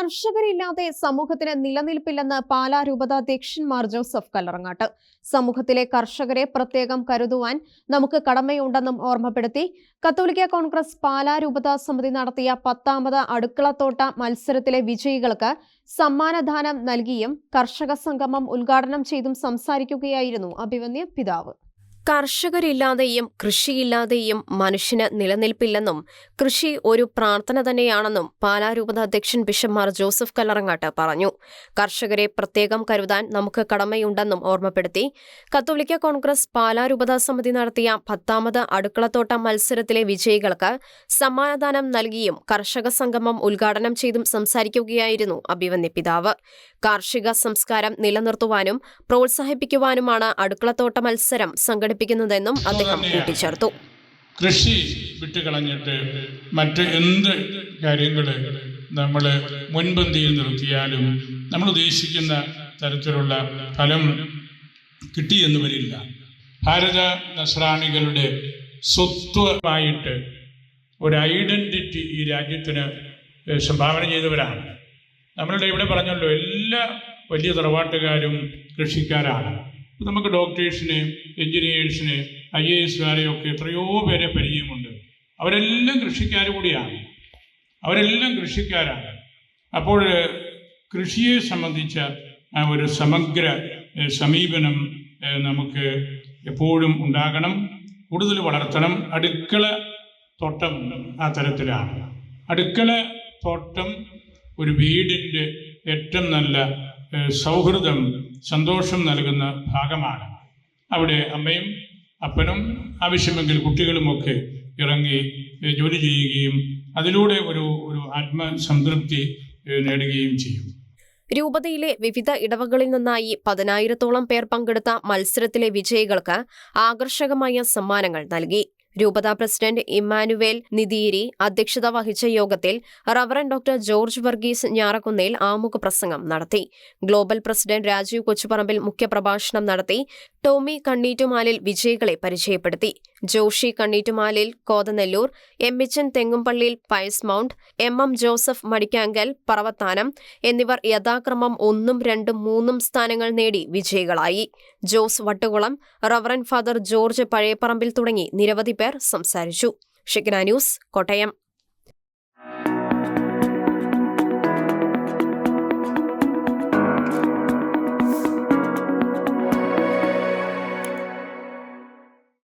കർഷകരില്ലാതെ സമൂഹത്തിന് നിലനിൽപ്പില്ലെന്ന് പാലാ രൂപതാധ്യക്ഷൻ മാർ ജോസഫ് കല്ലറങ്ങാട്ട്. സമൂഹത്തിലെ കർഷകരെ പ്രത്യേകം കരുതുവാൻ നമുക്ക് കടമയുണ്ടെന്നും ഓർമ്മപ്പെടുത്തി. കത്തോലിക്ക കോൺഗ്രസ് പാലാ രൂപതാ സമിതി നടത്തിയ പത്താമത് അടുക്കളത്തോട്ട മത്സരത്തിലെ വിജയികൾക്ക് സമ്മാനദാനം നൽകിയും കർഷക സംഗമം ഉദ്ഘാടനം ചെയ്തും സംസാരിക്കുകയായിരുന്നു അഭിമന്യ പിതാവ്. കർഷകരില്ലാതെയും കൃഷിയില്ലാതെയും മനുഷ്യന് നിലനിൽപ്പില്ലെന്നും കൃഷി ഒരു പ്രാർത്ഥന തന്നെയാണെന്നും പാലാ രൂപത അധ്യക്ഷൻ ബിഷപ്പ് മാർ ജോസഫ് കല്ലറങ്ങാട്ട് പറഞ്ഞു. കർഷകരെ പ്രത്യേകം കരുതാൻ നമുക്ക് കടമയുണ്ടെന്നും ഓർമ്മപ്പെടുത്തി. കത്തോലിക്ക കോൺഗ്രസ് പാലാ രൂപതാ സമിതി നടത്തിയ പത്താമത് അടുക്കളത്തോട്ട മത്സരത്തിലെ വിജയികൾക്ക് സമ്മാനദാനം നൽകിയും കർഷക സംഗമം ഉദ്ഘാടനം ചെയ്തും സംസാരിക്കുകയായിരുന്നു അഭിവന്യ പിതാവ്. കാർഷിക സംസ്കാരം നിലനിർത്തുവാനും പ്രോത്സാഹിപ്പിക്കുവാനുമാണ് അടുക്കളത്തോട്ട മത്സരം സംഘടിപ്പിക്കുന്നതെന്നും അദ്ദേഹം കൂട്ടിച്ചേർത്തു. കൃഷി വിട്ടുകളഞ്ഞിട്ട് മറ്റ് എന്ത് കാര്യങ്ങൾ നമ്മൾ മുൻപന്തിയിൽ നിർത്തിയാലും നമ്മൾ ഉദ്ദേശിക്കുന്ന തരത്തിലുള്ള ഫലം കിട്ടിയെന്ന് വരില്ല ഭാരത നസ്രാണികളുടെ സ്വത്വമായിട്ട് ഒരു ഐഡന്റിറ്റി ഈ രാജ്യത്തിന് സംഭാവന ചെയ്തവരാണ്. നമ്മളുടെ ഇവിടെ പറഞ്ഞല്ലോ എല്ലാ വലിയ തറവാട്ടുകാരും കൃഷിക്കാരാണ്. നമുക്ക് ഡോക്ടേഴ്സിന് എഞ്ചിനീയേഴ്സിനെ ഐ എ എസുകാരെയൊക്കെ എത്രയോ പേരെ പരിചയമുണ്ട്. അവരെല്ലാം കൃഷിക്കാർ കൂടിയാണ്. അവരെല്ലാം കൃഷിക്കാരാണ്. അപ്പോൾ കൃഷിയെ സംബന്ധിച്ച ഒരു സമഗ്ര സമീപനം നമുക്ക് എപ്പോഴും ഉണ്ടാകണം. കൂടുതൽ വളർത്തണം. അടുക്കള തോട്ടം ആ തരത്തിലാണ്. അടുക്കള തോട്ടം ഒരു വീടിന്റെ ഏറ്റവും നല്ല സൗഹൃദം സന്തോഷം നൽകുന്ന ഭാഗമാണ്. അവിടെ അമ്മയും അപ്പനും ആവശ്യമെങ്കിൽ കുട്ടികളുമൊക്കെ ഇറങ്ങി ജോലി ചെയ്യുകയും അതിലൂടെ ഒരു ഒരു ആത്മസംതൃപ്തി നേടുകയും ചെയ്യും. രൂപതയിലെ വിവിധ ഇടവകളിൽ നിന്നായി പതിനായിരത്തോളം പേർ പങ്കെടുത്ത മത്സരത്തിലെ വിജയികൾക്ക് ആകർഷകമായ സമ്മാനങ്ങൾ നൽകി. രൂപതാ പ്രസിഡന്റ് ഇമ്മാനുവേൽ നിതീരി അധ്യക്ഷത വഹിച്ച യോഗത്തിൽ reverend doctor George Varghese Njarakkunnel ആമുഖ പ്രസംഗം നടത്തി. ഗ്ലോബൽ പ്രസിഡന്റ് രാജീവ് കൊച്ചുപറമ്പിൽ മുഖ്യപ്രഭാഷണം നടത്തി. ടോമി കണ്ണീറ്റുമാലിൽ വിജയികളെ പരിചയപ്പെടുത്തി. Joshy Kanneettumalil Kothanallur Emmichan Thengumpallil Pius mount M M Joseph Madikkankal Paravathanam എന്നിവർ യഥാക്രമം ഒന്നും രണ്ടും മൂന്നും സ്ഥാനങ്ങൾ നേടി വിജയികളായി. Jose Vattukulam reverend father George Pazhayaparambil തുടങ്ങി നിരവധി പേർ സംസാരിച്ചു. ഷിഗ്ന ന്യൂസ് കോട്ടയം.